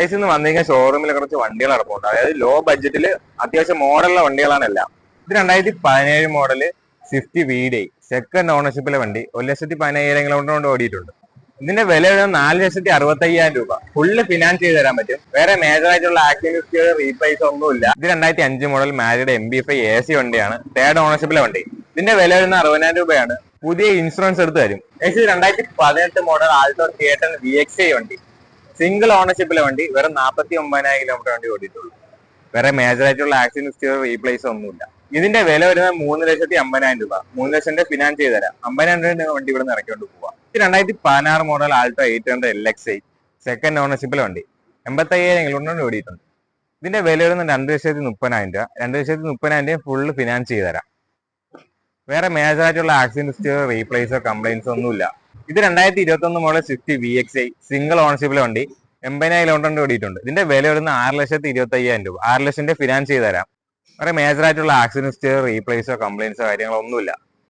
ഏസിൽ നിന്ന് കഴിഞ്ഞാൽ ഷോറൂമിൽ കുറച്ച് വണ്ടികൾ നടപ്പുണ്ട്. അതായത് ലോ ബഡ്ജറ്റിൽ അത്യാവശ്യം മോഡലുള്ള വണ്ടികളാണ് എല്ലാം ഇത് രണ്ടായിരത്തി പതിനേഴ് model Swift V D second ഓണർഷിപ്പിലെ വണ്ടി ഒരു ലക്ഷത്തി പതിനയ്യായിരം കിലോമീറ്റർ കൊണ്ട് ഓടിയിട്ടുണ്ട്. ഇതിന്റെ വില വരുന്നത് നാല് ലക്ഷത്തി അറുപത്തി അയ്യായിരം രൂപ. ഫുള്ള് ഫിനാൻസ് ചെയ്ത് തരാൻ പറ്റും. വേറെ മേജർ ആയിട്ടുള്ള റീപ്രൈസ് ഒന്നും ഇല്ല. ഇത് രണ്ടായിരത്തി അഞ്ച് model മാരിയുടെ M B five A C വണ്ടിയാണ്. തേർഡ് ഓണർഷിപ്പിലെ വണ്ടി. ഇതിന്റെ വില വരുന്ന അറുപതിനായിരം രൂപയാണ്. പുതിയ ഇൻഷുറൻസ് എടുത്ത് തരും. രണ്ടായിരത്തി പതിനെട്ട് model Alto theatre V X I വണ്ടി. സിംഗിൾ ഓണർഷിപ്പിലെ വണ്ടി വേറെ നാൽപ്പത്തി ഒമ്പതിനായിരം കിലോമീറ്റർ വണ്ടി ഓടിയിട്ടുള്ളൂ. വേറെ മേജർ ആയിട്ടുള്ള ആക്സിഡന്റ് ഹിസ്റ്ററി റീപ്ലേസ് ഒന്നുമില്ല. ഇതിന്റെ വില വരുന്നത് മൂന്ന് ലക്ഷത്തി അമ്പതിനായിരം രൂപ. മൂന്ന് ലക്ഷത്തിന്റെ ഫിനാൻസ് ചെയ്ത് തരാം. അമ്പതിനായിരം രൂപ വണ്ടി ഇവിടെ നിന്ന് ഇറക്കിക്കൊണ്ട് പോവാം. രണ്ടായിരത്തി പതിനാറ് model Alto eight hundred L X I second ഓണർഷിപ്പിലെ വണ്ടി. എൺപത്തയ്യായിരം കിലോമീറ്റർ ഓടിയിട്ടുണ്ട്. ഇതിന്റെ വില വരുന്നത് രണ്ട് ലക്ഷത്തി മുപ്പതിനായിരം രൂപ. രണ്ട് ലക്ഷത്തി മുപ്പതിനായിരം രൂപ ഫുള്ള് ഫിനാൻസ് ചെയ്ത് തരാം. വേറെ മേജറായിട്ടുള്ള ആക്സിഡന്റ് ഹിസ്റ്ററി റീപ്ലേസോ കംപ്ലൈൻസോ ഒന്നുമില്ല. ഇത് രണ്ടായിരത്തി ഇരുപത്തി ഒന്ന് model Swift V X I single ഓണർഷിപ്പിലെ വണ്ടി എൺപതിനായിരം കിലോമീറ്റർ ഓടിയിട്ടുണ്ട്. ഇതിന്റെ വില വരുന്ന ആറ് ലക്ഷത്തി ഇരുപത്തി അയ്യായിരം രൂപ. ആറ് ലക്ഷത്തിന്റെ ഫിനാൻസ് ചെയ്ത് തരാം. വേറെ മേജർ ആയിട്ടുള്ള ആക്സിഡന്റ് റീപ്ലേസോ കംപ്ലൈൻസോ കാര്യങ്ങളോ ഒന്നുമില്ല